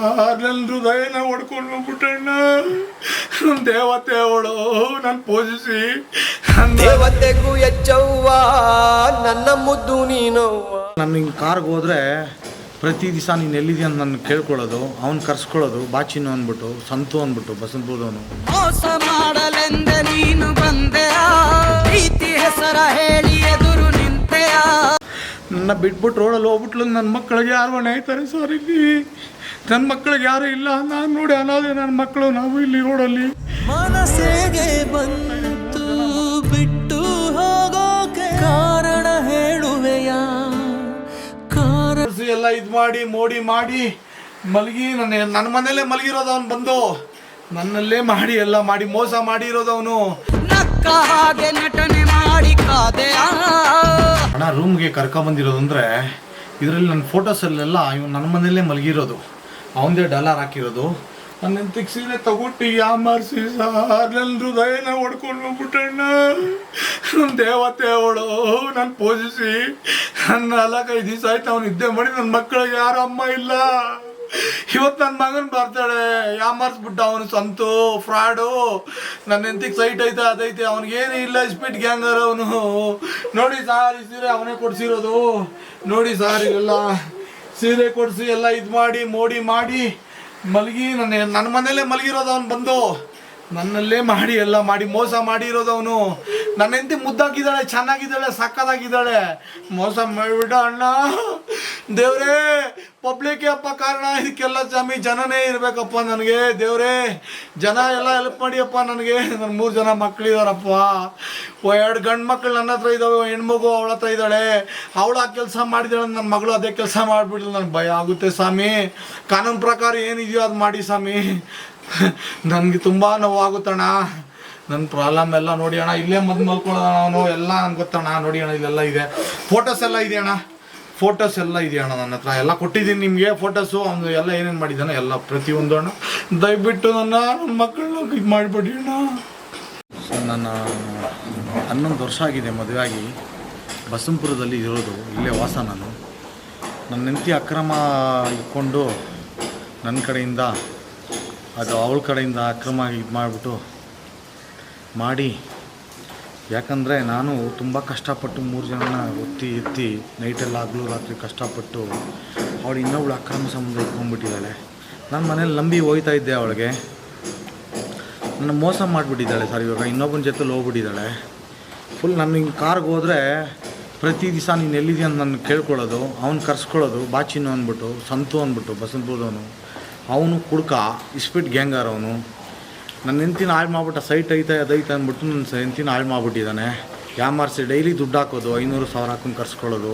ನನ್ನ ಹೃದಯನ ಹೊಡ್ಕೊಂಡು ಹೋಗ್ಬಿಟ್ಟಣ್ಣ ನನ್ನ ದೇವತೆ ಅವಳು ನನ್ನ ಪೂಜಿಸಿ ನನ್ನ ದೇವತೆಗೂ ಎಚ್ಚವ್ವ ನನ್ನ ಮುದ್ದು ನೀನವ್ವ. ನಾನು ಹಿಂಗೆ ಕಾರ್ಗೆ ಹೋದ್ರೆ ಪ್ರತಿ ದಿವಸ ನೀನು ಎಲ್ಲಿದೆ ಅಂತ ನನ್ನ ಕೇಳ್ಕೊಳ್ಳೋದು ಅವ್ನು ಕರ್ಸ್ಕೊಳ್ಳೋದು ಬಾಚಿನ್ನು ಅಂದ್ಬಿಟ್ಟು ಸಂತು ಅಂದ್ಬಿಟ್ಟು ಬಸಂತಪುರದವನು ಮೋಸ ಮಾಡಲೆಂದ ನೀನು ಬಂದೆ ಪ್ರೀತಿ ಹೆಸರ ಹೇಳಿ. ನನ್ನ ಬಿಟ್ಬಿಟ್ಟು ರೋಡಲ್ಲಿ ಹೋಗ್ಬಿಟ್ಲು ನನ್ನ ಮಕ್ಕಳಿಗೆ ಯಾರು ಮನೆ ಆಯ್ತಾರೆ ಸರ್ ಇಲ್ಲಿ? ನನ್ನ ಮಕ್ಕಳಿಗೆ ಯಾರು ಇಲ್ಲ? ನಾನು ನೋಡಿ ಅನಾದೆ ನನ್ನ ಮಕ್ಕಳು ನಾವು ಇಲ್ಲಿ ರೋಡಲ್ಲಿ. ಮನಸ್ಸಿಗೆ ಬಂತು ಬಿಟ್ಟು ಹೋಗೋಕೆ ಕಾರಣ ಹೇಳುವೆಯ? ಕಾರಣ ಎಲ್ಲ ಇದು ಮಾಡಿ ಮೋಡಿ ಮಾಡಿ ಮಲಗಿ ನನ್ನ ನನ್ನ ಮನೆಯಲ್ಲೇ ಮಲಗಿರೋದು ಅವನು ಬಂದು ನನ್ನಲ್ಲೇ ಮಾಡಿ ಎಲ್ಲ ಮಾಡಿ ಮೋಸ ಮಾಡಿರೋದು ಅವನು ನಕ್ಕ ಹಾಗೆ ನಟನೆ ಮಾಡಿ ಕಾದೆ ಅಣ್ಣ ರೂಮ್ಗೆ ಅಂದರೆ ಇದರಲ್ಲಿ ನನ್ನ ಫೋಟೋಸಲ್ಲೆಲ್ಲ ಇವ್ ನನ್ನ ಮನೆಯಲ್ಲೇ ಮಲಗಿರೋದು. ಅವನದೇ ಡಾಲರ್ ಹಾಕಿರೋದು. ನನ್ನ ಸೀರೆ ತಗೊಟ್ಟು ಯಾಮಾರಿಸಿ ಸಾರ್ ನನ್ನ ಹೃದಯನ ಹೊಡ್ಕೊಂಡು ಹೋಗ್ಬಿಟ್ಟಣ್ಣ ನನ್ನ ದೇವತೆ ಅವಳು, ನಾನು ಪೂಜಿಸಿ ನನ್ನ ನಾಲ್ಕೈದು ದಿವಸ ಆಯ್ತು ಅವ್ನು ನಿದ್ದೆ ಮಾಡಿ ನನ್ನ ಮಕ್ಕಳಿಗೆ ಯಾರು ಅಮ್ಮ ಇಲ್ಲ. ಇವತ್ತು ನನ್ನ ಮಗನ ಬರ್ತಾಳೆ. ಯಾಮಾರಿಸ್ಬಿಟ್ಟ ಅವನು ಸಂತು, ಫ್ರಾಡು. ನನ್ನ ಹೆಂತಿಗೆ ಸೈಟ್ ಐತೆ, ಅದೈತೆ. ಅವ್ನಿಗೇನು ಇಲ್ಲ ಸ್ಪೀಡ್ ಗ್ಯಾಂಗರ್ ಅವನು. ನೋಡಿ ಸಾರ್, ಸೀರೆ ಅವನೇ ಕೊಡ್ಸಿರೋದು. ನೋಡಿ ಸಾರ್ ಇವೆಲ್ಲ ಸೀರೆ ಕೊಡಿಸಿ, ಎಲ್ಲ ಇದು ಮಾಡಿ, ಮೋಡಿ ಮಾಡಿ, ಮಲಗಿ ನನ್ನ ನನ್ನ ಮನೆಯಲ್ಲೇ ಮಲಗಿರೋದು ಅವನು ಬಂದು. ನನ್ನಲ್ಲೇ ಮಾಡಿ, ಎಲ್ಲ ಮಾಡಿ, ಮೋಸ ಮಾಡಿರೋದು ಅವನು. ನನ್ನ ಹೆಂಡತಿ ಮುದ್ದಾಗಿದ್ದಾಳೆ, ಚೆನ್ನಾಗಿದ್ದಾಳೆ ಸಕ್ಕದಾಗಿದ್ದಾಳೆ ಮೋಸ ಮಾಡಿಬಿಟ್ಟ ಅಣ್ಣ. ದೇವ್ರೇ ಪಬ್ಲಿಕ್ ಅಪ್ಪ ಕಾರಣ, ಇದಕ್ಕೆಲ್ಲ ಸ್ವಾಮಿ ಜನನೇ ಇರಬೇಕಪ್ಪ ನನಗೆ. ದೇವ್ರೇ, ಜನ ಎಲ್ಲ ಹೆಲ್ಪ್ ಮಾಡಿಯಪ್ಪ ನನಗೆ. ನನ್ನ ಮೂರು ಜನ ಮಕ್ಕಳಿದಾರಪ್ಪ ಎರಡು ಗಂಡು ಮಕ್ಕಳು ನನ್ನ ಹತ್ರ ಇದ್ದಾವೆ ಹೆಣ್ಮಗು ಅವಳ ಹತ್ರ ಇದ್ದಾಳೆ. ಅವಳು ಆ ಕೆಲಸ ಮಾಡಿದಾಳೆ ನನ್ನ ಮಗಳು ಅದೇ ಕೆಲಸ ಮಾಡಿಬಿಟ್ಲು ನನಗೆ ಭಯ ಆಗುತ್ತೆ ಸ್ವಾಮಿ. ಕಾನೂನು ಪ್ರಕಾರ ಏನಿದೆಯೋ ಅದು ಮಾಡಿ ಸ್ವಾಮಿ. ನನಗೆ ತುಂಬ ನೋವಾಗುತ್ತಣ್ಣ ನನ್ನ ಪ್ರಾಬ್ಲಮ್ ಎಲ್ಲ ನೋಡಿ ಅಣ್ಣ, ಇಲ್ಲೇ ಮದ್ದು ಮಲ್ಕೊಳ್ಳೋಣ ಅವನು, ಎಲ್ಲ ನಂಗೆ ಗೊತ್ತಣ್ಣ, ನೋಡಿ ಅಣ್ಣ, ಇಲ್ಲೆಲ್ಲ ಇದೆ. ಫೋಟೋಸ್ ಎಲ್ಲ ಇದೆ ಅಣ್ಣ. ಫೋಟೋಸ್ ಎಲ್ಲ ಇದೆ ಅಣ್ಣ ನನ್ನ ಹತ್ರ? ಎಲ್ಲ ಕೊಟ್ಟಿದ್ದೀನಿ ನಿಮಗೆ ಫೋಟೋಸು ಅವನು ಎಲ್ಲ ಏನೇನು ಮಾಡಿದ್ದಾನೆ? ಎಲ್ಲ ಪ್ರತಿಯೊಂದು ಅಣ್ಣ. ದಯವಿಟ್ಟು ನನ್ನ ನನ್ನ ಮಕ್ಕಳನ್ನ ಇದು ಮಾಡಿಬಿಡಿ ಅಣ್ಣ. ನನ್ನ ಹನ್ನೊಂದು ವರ್ಷ ಆಗಿದೆ ಮದುವೆಯಾಗಿ ಬಸಂಪುರದಲ್ಲಿ ಇರೋದು, ಇಲ್ಲೇ ವಾಸ ನಾನು. ನನ್ನ ಹೆಂಡತಿ ಅಕ್ರಮ ಇಟ್ಕೊಂಡು ನನ್ನ ಕಡೆಯಿಂದ, ಅದು ಅವಳ ಕಡೆಯಿಂದ ಅಕ್ರಮ ಇದು ಮಾಡಿಬಿಟ್ಟು ಮಾಡಿ ಯಾಕಂದರೆ ನಾನು ತುಂಬ ಕಷ್ಟಪಟ್ಟು ಮೂರು ಜನನ ಒತ್ತಿ ಎತ್ತಿ ನೈಟೆಲ್ಲ ಹಗಲು ರಾತ್ರಿ ಕಷ್ಟಪಟ್ಟು ಅವಳು ಇನ್ನೊಬ್ಳು ಅಕ್ರಮ ಸಂಬಂಧ ಇಟ್ಕೊಂಡ್ಬಿಟ್ಟಿದ್ದಾಳೆ. ನಾನು ಮನೇಲಿ ನಂಬಿ ಹೋಗ್ತಾ ಇದ್ದೆ ಅವಳಿಗೆ. ನನ್ನ ಮೋಸ ಮಾಡಿಬಿಟ್ಟಿದ್ದಾಳೆ ಸರ್ ಇವಾಗ, ಇನ್ನೊಬ್ಬನ ಜೊತೆಲಿ ಹೋಗ್ಬಿಟ್ಟಿದ್ದಾಳೆ. ಫುಲ್ ನನ್ನ ಹಿಂಗೆ ಕಾರ್ಗೆ ಹೋದರೆ ಪ್ರತಿ ದಿವಸ ನೀನು ಎಲ್ಲಿದೆಯಾ ಅಂತ ನಾನು ಕೇಳ್ಕೊಳ್ಳೋದು, ಅವ್ನು ಕರ್ಸ್ಕೊಳ್ಳೋದು ಬಾಚಿನ್ನು ಅಂದ್ಬಿಟ್ಟು ಸಂತು ಅಂದ್ಬಿಟ್ಟು ಬಸಂತಪುರದವನು ಅವನು ಕುಡ್ಕ, ಇಸ್ಪಿಟ್ ಗ್ಯಾಂಗರ್ ಅವನು. ನನ್ನ ಹೆಂಡ್ತಿನ ಹಾಳು ಮಾಡ್ಬಿಟ್ಟ ಸೈಟ್ ಐತೆ ಅದೈತೆ ಅಂದ್ಬಿಟ್ಟು ನನ್ನ ಹೆಂಡ್ತಿನ ಹಾಳು ಮಾಡ್ಬಿಟ್ಟಿದ್ದಾನೆ. ಯಾಮಾರಿಸಿ ಡೈಲಿ ದುಡ್ಡು ಹಾಕೋದು, ಐನೂರು ಸಾವಿರ ಹಾಕೊಂಡು ಕರ್ಸ್ಕೊಳ್ಳೋದು,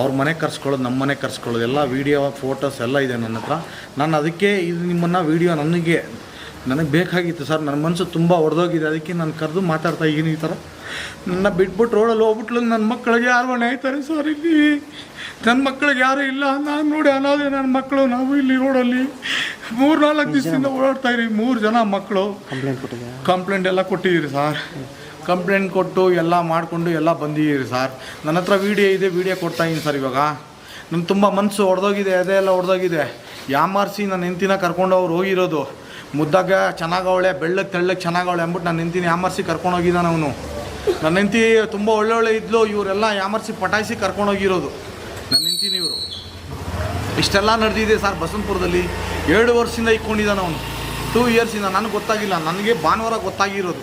ಅವ್ರ ಮನೆ ಕರ್ಸ್ಕೊಳ್ಳೋದು, ನಮ್ಮ ಮನೆ ಕರ್ಸ್ಕೊಳ್ಳೋದು, ಎಲ್ಲ ವೀಡಿಯೋ ಫೋಟೋಸ್ ಎಲ್ಲ ಇದೆ ನನ್ನ ಹತ್ರ. ನಾನು ಅದಕ್ಕೆ ಇದು ನಿಮ್ಮನ್ನು ವೀಡಿಯೋ ನನಗೆ ನನಗೆ ಬೇಕಾಗಿತ್ತು ಸರ್. ನನ್ನ ಮನಸ್ಸು ತುಂಬ ಒಡೆದೋಗಿದೆ. ಅದಕ್ಕೆ ನಾನು ಕರೆದು ಮಾತಾಡ್ತಾ ಇದ್ದೀನಿ ಈ ಥರ ನನ್ನ ಬಿಟ್ಬಿಟ್ಟು ರೋಡಲ್ಲಿ ಹೋಗ್ಬಿಟ್ಲು. ನನ್ನ ಮಕ್ಕಳಿಗೆ ಯಾರು ಮನೆ ಆಯ್ತಾರೆ ಸರ್ ಇಲ್ಲಿ? ನನ್ನ ಮಕ್ಕಳಿಗೆ ಯಾರೂ ಇಲ್ಲ? ನಾನು ನೋಡಿ ಅನಾದೆ ನನ್ನ ಮಕ್ಕಳು ನಾವು ಇಲ್ಲಿ ರೋಡಲ್ಲಿ ಮೂರು ನಾಲ್ಕು ದಿವಸದಿಂದ ಓಡಾಡ್ತಾ ಇರಿ ಮೂರು ಜನ ಮಕ್ಕಳು ಕಂಪ್ಲೇಂಟ್ ಕಂಪ್ಲೇಂಟ್ ಎಲ್ಲ ಕೊಟ್ಟಿದ್ದೀರಿ ಸರ್. ಕಂಪ್ಲೇಂಟ್ ಕೊಟ್ಟು ಎಲ್ಲ ಮಾಡಿಕೊಂಡು ಎಲ್ಲ ಬಂದಿದ್ದೀರಿ ಸರ್. ನನ್ನ ಹತ್ರ ವೀಡಿಯೋ ಇದೆ. ವೀಡಿಯೋ ಕೊಡ್ತಾ ಇದ್ದೀನಿ ಸರ್ ಇವಾಗ. ನನ್ನ ತುಂಬ ಮನಸ್ಸು ಹೊಡೆದೋಗಿದೆ ಅದೇ ಎಲ್ಲ ಒಡೆದೋಗಿದೆ. ಯಾಮಾರಿಸಿ ನನ್ನ ಹೆಂಡ್ತಿನ ಕರ್ಕೊಂಡು ಅವ್ರು ಹೋಗಿರೋದು. ಮುದ್ದಾಗ ಚೆನ್ನಾಗವಳೆ ಬೆಳ್ಳಕ್ಕೆ ತೆಳ್ಳಗೆ ಚೆನ್ನಾಗವಳೆ ಅಂದ್ಬಿಟ್ಟು ನನ್ನ ಯಾಮರ್ಸಿ ಕರ್ಕೊಂಡು ಕರ್ಕೊಂಡೋಗಿದ್ದಾನೆ ಅವನು. ನನ್ನ ಹೆಂಡ್ತಿ ತುಂಬ ಒಳ್ಳೊಳ್ಳೆ ಇದ್ಲು, ಇವರೆಲ್ಲ ಯಾಮರ್ಸಿ ಪಟಾಯಿಸಿ ಕರ್ಕೊಂಡೋಗಿರೋದು. ನನ್ನ ಹೆಂಡ್ತಿನ ಇವರು. ಇಷ್ಟೆಲ್ಲ ನಡೆದಿದೆ ಸರ್ ಬಸಂತಪುರದಲ್ಲಿ ಎರಡು ವರ್ಷದಿಂದ ಇಟ್ಕೊಂಡಿದ್ದಾನೆ ಅವನು. ಟೂ ಇಯರ್ಸಿಂದ ನನಗೆ ಗೊತ್ತಾಗಿಲ್ಲ, ನನಗೆ ಭಾನುವಾರ ಗೊತ್ತಾಗಿರೋದು.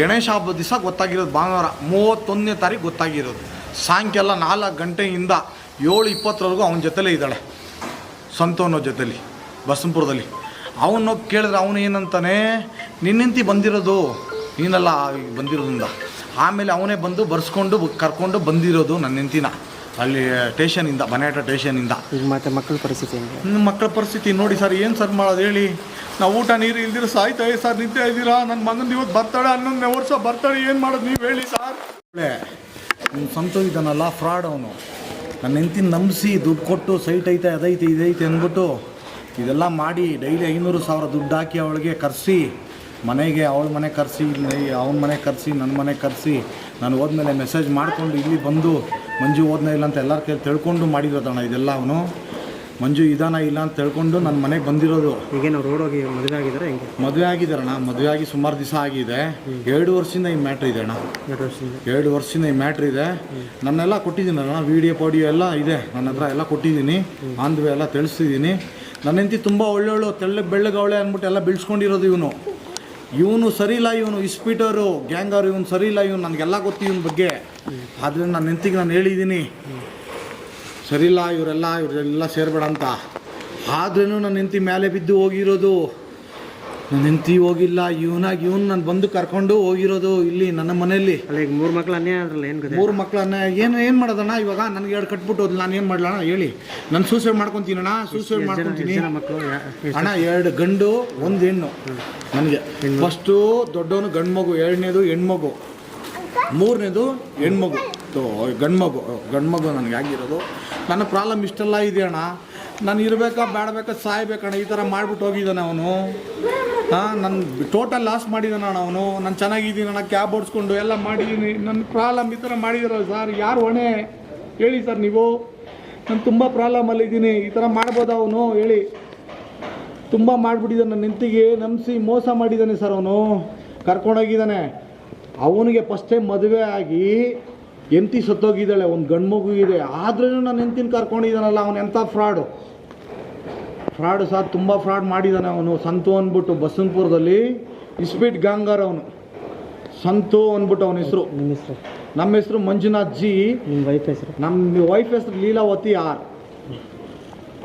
ಗಣೇಶ ಹಬ್ಬದ ದಿವಸ ಗೊತ್ತಾಗಿರೋದು ಭಾನುವಾರ, ಮೂವತ್ತೊಂದನೇ ತಾರೀಕು ಗೊತ್ತಾಗಿರೋದು. ಸಾಯಂಕಾಲ ನಾಲ್ಕು ಗಂಟೆಯಿಂದ ಏಳು ಇಪ್ಪತ್ತರವರೆಗೂ ಅವನ ಜೊತೆಲೇ ಇದ್ದಾಳೆ. ಸಂತೋನ ಜೊತೆಲಿ ಬಸಂಪುರದಲ್ಲಿ ಅವನು ಕೇಳಿದ್ರೆ ಅವನು ಏನಂತಾನೆ ನಿನ್ನಂತಿ ಬಂದಿರೋದು? ನೀನಲ್ಲ ಬಂದಿರೋದ್ರಿಂದ. ಆಮೇಲೆ ಅವನೇ ಬಂದು ಬರ್ಸ್ಕೊಂಡು ಕರ್ಕೊಂಡು ಬಂದಿರೋದು ನನ್ನ ಹೆಂಡ್ತಿನ ಅಲ್ಲಿ ಟೇಷನಿಂದ ಬನೇಟ ಟೇಷನಿಂದ ಈಗ ಮತ್ತೆ ಮಕ್ಕಳ ಪರಿಸ್ಥಿತಿ ನಿಮ್ಮ ಮಕ್ಕಳ ಪರಿಸ್ಥಿತಿ ನೋಡಿ ಸರ್ ಏನು ಸರ್ ಮಾಡೋದು ಹೇಳಿ? ನಾವು ಊಟ ನೀರು ಇಲ್ದಿರ ಸಾಯ್ತಾ ಸರ್ ನಿದ್ದೆ ಇದ್ದೀರಾ ನನ್ನ ಮಗನ ಇವತ್ತು ಬರ್ತಾಳೆ ಹನ್ನೊಂದನೇ ವರ್ಷ ಬರ್ತಾಳೆ ಏನು ಮಾಡೋದು ನೀವು ಹೇಳಿ ಸರ್? ನಿಮ್ಮ ಸ್ವಂತ ಇದ್ದಾನಲ್ಲ ಫ್ರಾಡ್ ಅವನು. ನನ್ನ ಹೆಂಡ್ತಿನ ನಂಬಿಸಿ ದುಡ್ಡು ಕೊಟ್ಟು ಸೈಟ್ ಐತೆ ಅದೈತೆ ಇದೈತೆ ಅಂದ್ಬಿಟ್ಟು ಇದೆಲ್ಲ ಮಾಡಿ ಡೈಲಿ ಐನೂರು ಸಾವಿರ ದುಡ್ಡು ಹಾಕಿ ಅವಳಿಗೆ ಕರೆಸಿ ಮನೆಗೆ ಅವಳ ಮನೆ ಕರೆಸಿ ಅವನ ಮನೆ ಕರೆಸಿ ನನ್ನ ಮನೆ ಕರೆಸಿ ನಾನು ಹೋದ್ಮೇಲೆ ಮೆಸೇಜ್ ಮಾಡಿಕೊಂಡು ಇಲ್ಲಿ ಬಂದು ಮಂಜು ಓದನೇ ಇಲ್ಲ ಅಂತ ಎಲ್ಲರ ಕೈ ತಿಳ್ಕೊಂಡು ಮಾಡಿರೋದಣ್ಣ ಇದೆಲ್ಲ ಅವನು. ಮಂಜು ಇದಾನ ಇಲ್ಲ ಅಂತ ತಿಳ್ಕೊಂಡು ನನ್ನ ಮನೆಗೆ ಬಂದಿರೋದು. ಈಗೇನು ರೋಡ್ ಹೋಗಿ ಮದುವೆ ಆಗಿದ್ದಾರೆ ಹೆಂಗೆ? ಮದುವೆ ಆಗಿದ್ದಾರಣ್ಣ ಮದುವೆ ಆಗಿ ಸುಮಾರು ದಿವಸ ಆಗಿದೆ. ಎರಡು ವರ್ಷದಿಂದ ಈ ಮ್ಯಾಟ್ರ್ ಇದೆ ಅಣ್ಣ. ಎರಡು ವರ್ಷದಿಂದ? ಎರಡು ವರ್ಷದಿಂದ ಈ ಮ್ಯಾಟ್ರ್ ಇದೆ. ನನ್ನೆಲ್ಲ ಕೊಟ್ಟಿದ್ದೀನಲ್ಲ ವಿಡಿಯೋ ಪಾಡಿಯೋ ಎಲ್ಲ ಇದೆ. ನನ್ನ ಹತ್ರ ಎಲ್ಲ ಕೊಟ್ಟಿದ್ದೀನಿ. ಆಂಧ್ವೆ ಎಲ್ಲ ತಿಳಿಸಿದ್ದೀನಿ ನನ್ನ ಹೆಂಡತಿ ತುಂಬ ಒಳ್ಳೊಳ್ಳು, ತೆಳ್ಳ ಬೆಳ್ಳಗವಳೆ ಅಂದ್ಬಿಟ್ಟು ಎಲ್ಲ ಬೆಳೆಸ್ಕೊಂಡಿರೋದು ಇವನು. ಇವನು ಸರಿ ಇಲ್ಲ ಇವನು ಇಸ್ಪೀಟರು, ಗ್ಯಾಂಗರ್, ಇವನು ಸರಿ ಇಲ್ಲ ಇವನು ನನಗೆಲ್ಲ ಗೊತ್ತು ಇವನ ಬಗ್ಗೆ. ಆದರೆ ನನ್ನ ಹೆಂಡತಿಗೆ ನಾನು ಹೇಳಿದ್ದೀನಿ ಸರಿ ಇಲ್ಲ ಇವರೆಲ್ಲ ಇವರೆಲ್ಲ ಸೇರಬೇಡ ಅಂತ. ಆದ್ರೂ ನನ್ನ ಹೆಂಡತಿ ಮೇಲೆ ಬಿದ್ದು ಹೋಗಿರೋದು? ನನ್ನ ಹೆಂಡತಿ ಹೋಗಿಲ್ಲ ಇವನಾಗಿ ಇವನು ನಾನು ಬಂದು ಕರ್ಕೊಂಡು ಹೋಗಿರೋದು ಇಲ್ಲಿ ನನ್ನ ಮನೆಯಲ್ಲಿ. ಅಲ್ಲ ಈಗ ಮೂರು ಮಕ್ಳು ಅನ್ಯಾಯ ಅದ್ರಲ್ಲ ಏನು ಗೊತ್ತೆ ಮೂರು ಮಕ್ಕಳನ್ನ ಏನು ಏನು ಮಾಡೋದಣ್ಣ ಇವಾಗ? ನನಗೆ ಎರಡು ಕಟ್ಬಿಟ್ಟು ಹೋದ್ಲು ನಾನು ಏನು ಮಾಡ್ಲಣ್ಣ? ಹೇಳಿ. ನಾನು ಸೂಸೈಡ್ ಮಾಡ್ಕೊತೀನಣ್ಣ ಸೂಸೈಡ್ ಮಾಡ್ಕೊತೀನಿ. ಮಕ್ಕಳು ಅಣ್ಣ ಎರಡು ಗಂಡು ಒಂದು ಹೆಣ್ಣು. ನನಗೆ. ಫಸ್ಟು ದೊಡ್ಡವನು ಗಂಡು ಮಗು ಎರಡನೇದು ಹೆಣ್ಮಗು ಮೂರನೇದು ಹೆಣ್ಮಗು ಗಂಡು ಮಗು ಗಂಡು ಮಗು ನನಗೆ ಆಗಿರೋದು. ನನ್ನ ಪ್ರಾಬ್ಲಮ್ ಇಷ್ಟೆಲ್ಲ ಇದೆ ಅಣ್ಣ ನಾನು ಇರಬೇಕಾ ಬೇಡಬೇಕಾ ಸಾಯ್ಬೇಕಣ್ಣ ಈ ಥರ ಮಾಡ್ಬಿಟ್ಟು ಹೋಗಿದ್ದಾನೆ ಅವನು. ನನ್ನ ಟೋಟಲ್ ಲಾಸ್ ಮಾಡಿದ್ದಾನೆ ಅವನು. ನಾನು ಚೆನ್ನಾಗಿದ್ದೀನಿ ಅಣ್ಣ ಕ್ಯಾಬ್ ಓಡಿಸ್ಕೊಂಡು ಎಲ್ಲ ಮಾಡಿದ್ದೀನಿ ನನ್ನ ಪ್ರಾಬ್ಲಮ್ ಈ ಥರ ಮಾಡಿದಿರಲ್ಲ ಸರ್ ಯಾರು ಹೊಣೆ? ಹೇಳಿ ಸರ್ ನೀವು. ನಾನು ತುಂಬ ಪ್ರಾಬ್ಲಮಲ್ಲಿದ್ದೀನಿ ಈ ಥರ ಮಾಡ್ಬೋದು ಅವನು? ಹೇಳಿ. ತುಂಬ ಮಾಡಿಬಿಟ್ಟಿದ್ದಾನೆ ನನ್ನ ನೆಂತಿಗೆ ನಂಬಿಸಿ ಮೋಸ ಮಾಡಿದ್ದಾನೆ ಸರ್ ಅವನು. ಕರ್ಕೊಂಡೋಗಿದ್ದಾನೆ ಅವನಿಗೆ ಫಸ್ಟ್ ಟೈಮ್ ಮದುವೆ ಆಗಿ ಎಂತಿ ಸತ್ತೋಗಿದ್ದಾಳೆ. ಒಂದು ಗಂಡು ಮಗು ಇದೆ. ಆದ್ರೂ ನಾನು ನೆಂತಿನ ಕರ್ಕೊಂಡಿದ್ದಾನಲ್ಲ ಅವನು ಎಂಥ ಫ್ರಾಡು ಫ್ರಾಡು ಸಹ ತುಂಬ ಫ್ರಾಡ್ ಮಾಡಿದ್ದಾನೆ ಅವನು. ಸಂತು ಅಂದ್ಬಿಟ್ಟು ಬಸವನಪುರದಲ್ಲಿ ಇಸ್ಪೀಟ್ ಗಾಂಗಾರ್ ಅವನು. ಸಂತು ಅಂದ್ಬಿಟ್ಟು ಅವನ ಹೆಸರು. ನಿಮ್ಮ ಹೆಸರು? ನಮ್ಮ ಹೆಸರು ಮಂಜುನಾಥ್ ಜಿ. ನಿಮ್ಮ ವೈಫ್ ಹೆಸರು? ನಮ್ಮ ವೈಫ್ ಹೆಸರು ಲೀಲಾವತಿ ಆರ್.